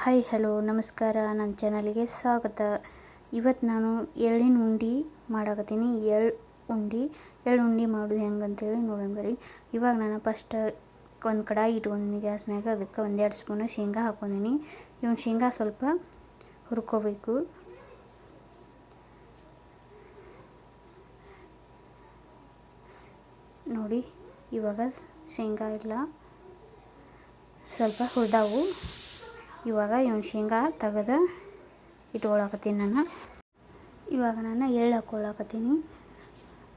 Hi, hello, ನಮಸ್ಕಾರ. ನನ್ನ ಚಾನಲ್ಗೆ ಸ್ವಾಗತ. ಇವತ್ತು ನಾನು ಎಳ್ಳಿನ ಉಂಡೆ ಮಾಡಾಕತ್ತೀನಿ. ಎಳ್ಳು ಉಂಡೆ ಎಳ್ಳು ಉಂಡೆ ಮಾಡೋದು ಹೆಂಗೆ ಅಂತೇಳಿ ನೋಡೋಣ ಬರ್ರಿ. ಇವಾಗ ನಾನು ಫಸ್ಟ್ ಒಂದು ಕಡಾಯಿ ಇಟ್ಕೊಂಡಿನಿ ಗ್ಯಾಸ್ ಮ್ಯಾಗ. ಅದಕ್ಕೆ ಒಂದೆರಡು ಸ್ಪೂನು ಶೇಂಗಾ ಹಾಕ್ಕೊಂಡಿನಿ. ಇವನು ಶೇಂಗಾ ಸ್ವಲ್ಪ ಹುರ್ಕೋಬೇಕು. ನೋಡಿ, ಇವಾಗ ಶೇಂಗಾ ಇಲ್ಲ ಸ್ವಲ್ಪ ಹುರಿದಾವು. ಇವಾಗ ಇವನ್ ಶೇಂಗಾ ತೆಗೆದು ಇಟ್ಕೊಳಕತ್ತೀನಿ ನಾನು. ಇವಾಗ ನಾನು ಎಳ್ಳು ಹಾಕ್ಕೊಳಕತ್ತೀನಿ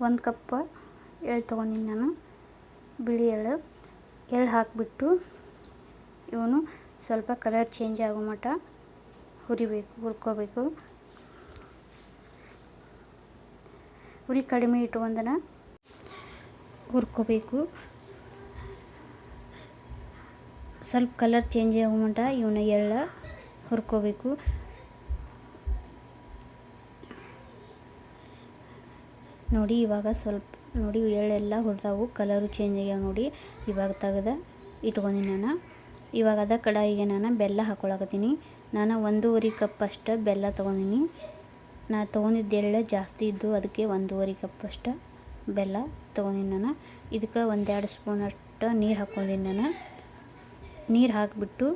ಒಂದು ಕಪ್ ಎಳ್ಳು ತೊಗೊಂಡಿನಿ ನಾನು, ಬಿಳಿ ಎಳ್ಳು. ಎಳ್ಳು ಹಾಕಿಬಿಟ್ಟು ಇವನು ಸ್ವಲ್ಪ ಕಲರ್ ಚೇಂಜ್ ಆಗೋ ಮಟ್ಟ ಹುರಿಬೇಕು, ಹುರ್ಕೋಬೇಕು. ಹುರಿ ಕಡಿಮೆ ಇಟ್ಕೊಂಡನ ಹುರ್ಕೋಬೇಕು. ಸ್ವಲ್ಪ ಕಲರ್ ಚೇಂಜ್ ಆಗೋ ಮಟ್ಟ ಇವನ್ನ ಎಳ್ಳ ಹುರ್ಕೋಬೇಕು. ನೋಡಿ, ಇವಾಗ ಸ್ವಲ್ಪ, ನೋಡಿ ಎಳ್ಳೆಲ್ಲ ಹುರಿದಾವು, ಕಲರು ಚೇಂಜ್ ಆಗ್ಯಾವ ನೋಡಿ, ಇವಾಗ ತೆಗೆದ ಇಟ್ಕೊಂಡಿನಿ ನಾನು. ಇವಾಗ ಅದ ಕಡಾಯಿಗೆ ನಾನು ಬೆಲ್ಲ ಹಾಕ್ಕೊಳಕತ್ತೀನಿ ನಾನು ಒಂದೂವರೆ ಕಪ್ ಅಷ್ಟು ಬೆಲ್ಲ ತೊಗೊಂಡಿನಿ. ನಾ ತೊಗೊಂಡಿದ್ದು ಎಳ್ಳೆ ಜಾಸ್ತಿ ಇದ್ದು ಅದಕ್ಕೆ ಒಂದೂವರೆ ಕಪ್ ಅಷ್ಟು ಬೆಲ್ಲ ತೊಗೊಂಡಿನಿ ನಾನು. ಇದಕ್ಕೆ ಒಂದೆರಡು ಸ್ಪೂನ್ ಅಷ್ಟು ನೀರು ಹಾಕ್ಕೊಂಡಿನಿ ನಾನು. ನೀರು ಹಾಕಿಬಿಟ್ಟು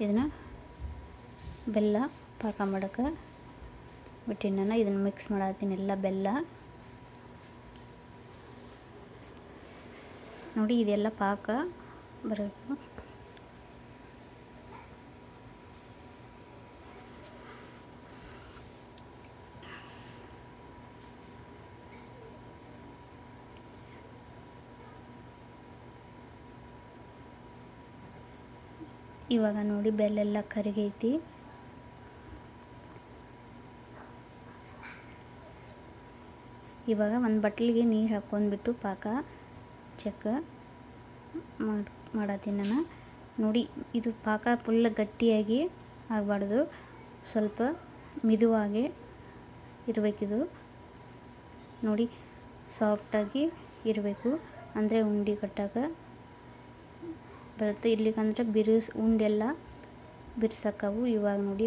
ಇದನ್ನು ಬೆಲ್ಲ ಪಾಕ ಮಾಡೋಕೆ ಬಿಟ್ಟಿನಿ ನಾನು ಇದನ್ನು ಮಿಕ್ಸ್ ಮಾಡತ್ತೀನಿ ಎಲ್ಲ ಬೆಲ್ಲ. ನೋಡಿ ಇದೆಲ್ಲ ಪಾಕ ಬರಬೇಕು. ಇವಾಗ ನೋಡಿ ಬೆಲ್ಲೆಲ್ಲ ಕರಿಗೈತಿ. ಇವಾಗ ಒಂದು ಬಟ್ಲಿಗೆ ನೀರು ಹಾಕ್ಕೊಂಡ್ಬಿಟ್ಟು ಪಾಕ ಚೆಕ್ ಮಾಡಿ, ಮಾಡತ್ತೀನಿ ನಾನು. ನೋಡಿ, ಇದು ಪಾಕ ಫುಲ್ ಗಟ್ಟಿಯಾಗಿ ಆಗಬಾರ್ದು. ಸ್ವಲ್ಪ ಮಿದುವಾಗಿ ಇರಬೇಕಿದು. ನೋಡಿ ಸಾಫ್ಟಾಗಿ ಇರಬೇಕು. ಅಂದರೆ ಉಂಡೆ ಕಟ್ಟಕ್ಕೆ ಬರುತ್ತೆ. ಇಲ್ಲಿಗಂದ್ರೆ ಬಿರುಸ್, ಉಂಡೆಲ್ಲ ಬಿರ್ಸಕ್ಕವು. ಇವಾಗ ನೋಡಿ,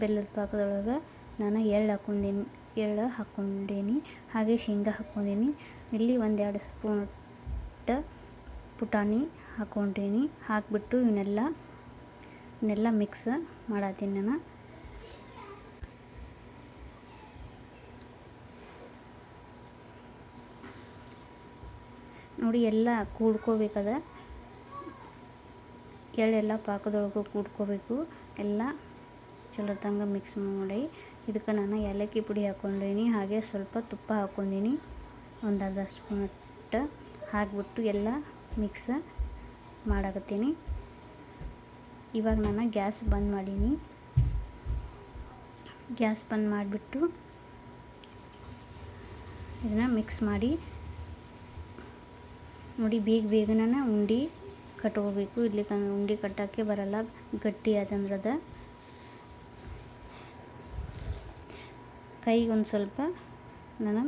ಬೆಲ್ಲದ ಪಾಕದೊಳಗೆ ನಾನು ಎಳ್ಳು ಹಾಕೊಂಡೀನಿ, ಎಳ್ಳು ಹಾಕ್ಕೊಂಡೀನಿ ಹಾಗೆ ಶೇಂಗಾ ಹಾಕ್ಕೊಂಡೀನಿ ಇಲ್ಲಿ ಒಂದೆರಡು ಸ್ಪೂನ್ ಪುಟಾಣಿ ಹಾಕ್ಕೊಂಡೀನಿ ಹಾಕಿಬಿಟ್ಟು ಇವನ್ನೆಲ್ಲ ಇವನ್ನೆಲ್ಲ ಮಿಕ್ಸ್ ಮಾಡತ್ತೀನಿ ನಾನು. ನೋಡಿ, ಎಲ್ಲ ಕೂಡ್ಕೋಬೇಕದ. ಎಳ್ಳೆಲ್ಲ ಪಾಕದೊಳಗೆ ಕೂಡ್ಕೋಬೇಕು. ಎಲ್ಲ ಚಲೋ ತಂಗ ಮಿಕ್ಸ್ ಮಾಡಿ. ಇದಕ್ಕೆ ನಾನು ಏಲಕ್ಕಿ ಪುಡಿ ಹಾಕ್ಕೊಂಡೀನಿ ಹಾಗೆ ಸ್ವಲ್ಪ ತುಪ್ಪ ಹಾಕ್ಕೊಂಡೀನಿ ಒಂದು ಅರ್ಧ ಸ್ಪೂನ್ ಹಾಕಿಬಿಟ್ಟು ಎಲ್ಲ ಮಿಕ್ಸ್ ಮಾಡಾಕತ್ತೀನಿ. ಇವಾಗ ನಾನು ಗ್ಯಾಸ್ ಬಂದ್ ಮಾಡೀನಿ. ಗ್ಯಾಸ್ ಬಂದ್ ಮಾಡಿಬಿಟ್ಟು ಇದನ್ನು ಮಿಕ್ಸ್ ಮಾಡಿ. ನೋಡಿ ಬೇಗ ಬೇಗನೆ ಉಂಡೆ ಕಟ್ಕೋಬೇಕು. ಇಲ್ಲಿ ಉಂಡೆ ಕಟ್ಟೋಕ್ಕೆ ಬರಲ್ಲ. ಗಟ್ಟಿ ಅದ ಕೈಗೆ ಒಂದು ಸ್ವಲ್ಪ ನಾನು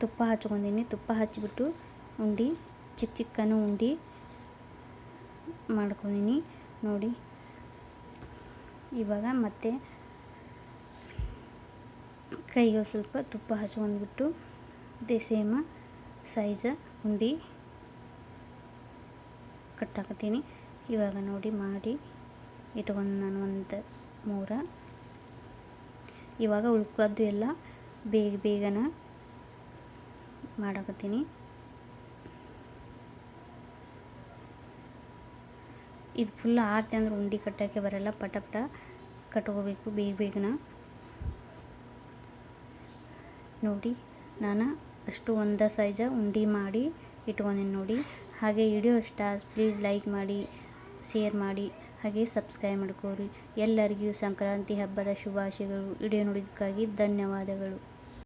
ತುಪ್ಪ ಹಚ್ಕೊಂಡಿನಿ. ತುಪ್ಪ ಹಚ್ಚಿಬಿಟ್ಟು ಉಂಡೆ ಚಿಕ್ಕ ಚಿಕ್ಕನು ಉಂಡೆ ಮಾಡ್ಕೊಂಡಿನಿ. ನೋಡಿ. ಇವಾಗ ಮತ್ತೆ ಕೈಗೆ ಸ್ವಲ್ಪ ತುಪ್ಪ ಹಚ್ಕೊಂಡ್ಬಿಟ್ಟು ಅದೇ ಸೇಮ ಸೈಜ ಉಂಡೆ ಕಟ್ಟಾಕತ್ತೀನಿ ಇವಾಗ ನೋಡಿ ಮಾಡಿ ಇಟ್ಕೊಂಡು ನಾನು ಒಂದು ಮೂರ. ಇವಾಗ ಉಳ್ಕೋದು ಎಲ್ಲ ಬೇಗ ಬೇಗನ ಮಾಡಾಕತ್ತೀನಿ. ಇದು ಫುಲ್ ಆರ್ತಿ ಅಂದ್ರೆ ಉಂಡೆ ಕಟ್ಟೋಕ್ಕೆ ಬರಲ್ಲ, ಪಟ ಪಟ ಕಟ್ಕೋಬೇಕು ಬೇಗ ಬೇಗನ. ನೋಡಿ, ನಾನು ಅಷ್ಟು ಒಂದ ಸೈಜ ಉಂಡೆ ಮಾಡಿ ಇಟ್ಕೊಂಡಿನಿ ನೋಡಿ. ಹಾಗೆ ವಿಡಿಯೋ ಇಷ್ಟ ಪ್ಲೀಸ್ ಲೈಕ್ ಮಾಡಿ ಶೇರ್ ಮಾಡಿ, ಹಾಗೆ ಸಬ್ಸ್ಕ್ರೈಬ್ ಮಾಡ್ಕೋರಿ ಎಲ್ಲರಿಗೂ ಸಂಕ್ರಾಂತಿ ಹಬ್ಬದ ಶುಭಾಶಯಗಳು. ವಿಡಿಯೋ ನೋಡಿದ್ದಕ್ಕಾಗಿ ಧನ್ಯವಾದಗಳು.